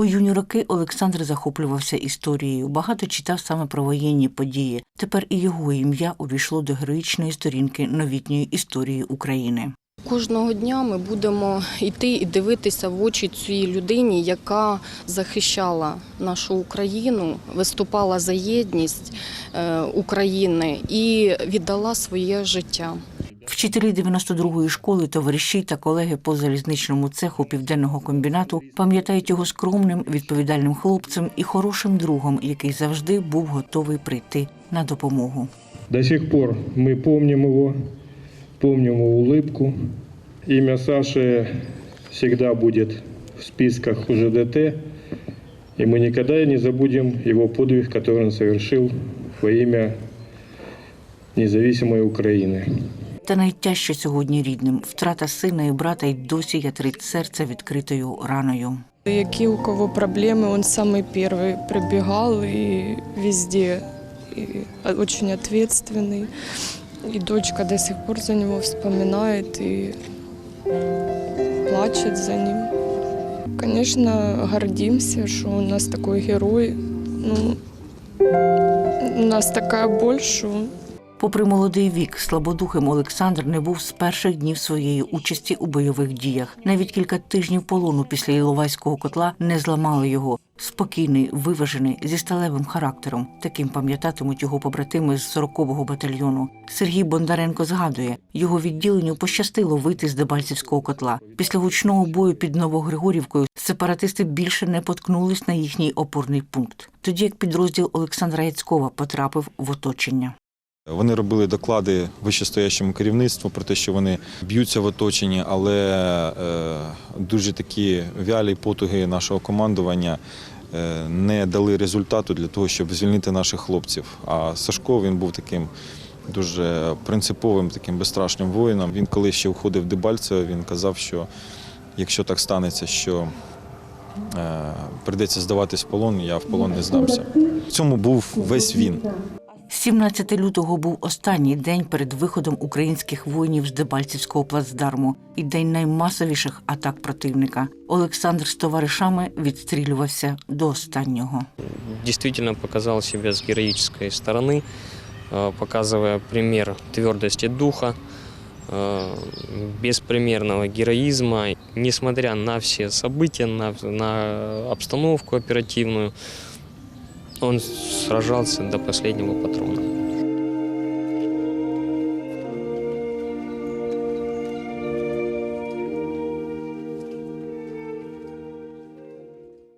У юні роки Олександр захоплювався історією, багато читав саме про воєнні події. Тепер і його ім'я увійшло до героїчної сторінки новітньої історії України. Кожного дня ми будемо йти і дивитися в очі цій людині, яка захищала нашу Україну, виступала за єдність е, України і віддала своє життя. Вчителі 92-ї школи, товариші та колеги по залізничному цеху південного комбінату пам'ятають його скромним, відповідальним хлопцем і хорошим другом, який завжди був готовий прийти на допомогу. До сих пор мы помним его, помним его улыбку. Имя Саши всегда будет в списках УЖДТ, и мы никогда не забудем его подвиг, который он совершил во имя независимой Украины. Та найтяжче сьогодні рідним втрата сина і брата й досі ятрить серце відкритою раною. Какие у кого проблемы, он самый первый прибегал и везде и очень ответственный. И дочка до сих пор за него вспоминает и плачет за ним. Конечно, гордимся, что у нас такой герой. Ну, у нас такая боль, что Попри молодий вік, слабодухим Олександр не був з перших днів своєї участі у бойових діях. Навіть кілька тижнів полону після Іловайського котла не зламали його. Спокійний, виважений, зі сталевим характером. Таким пам'ятатимуть його побратими з 40-го батальйону. Сергій Бондаренко згадує, його відділенню пощастило вийти з Дебальцівського котла. Після гучного бою під Новогригорівкою сепаратисти більше не поткнулись на їхній опорний пункт. Тоді як підрозділ Олександра Яцькова потрапив в оточення. Вони робили доклади вищестоящому керівництву про те, що вони б'ються в оточенні, але е, дуже такі вялі потуги нашого командування е, не дали результату для того, щоб звільнити наших хлопців. А Сашко він був таким дуже принциповим, таким безстрашним воїном. Він коли ще входив в Дебальцеве, він казав, що якщо так станеться, що е, прийдеться здаватись в полон, я в полон не здамся. В цьому був весь він. 17 лютого був останній день перед виходом українських воїнів з Дебальцівського плацдарму і день наймасовіших атак противника. Олександр з товаришами відстрілювався до останнього. действительно показал себя с героической стороны, э, показывая пример твердости духа, э, беспримерного героизма, несмотря на все события, на, на обстановку оперативную, он сражался до последнего патрона.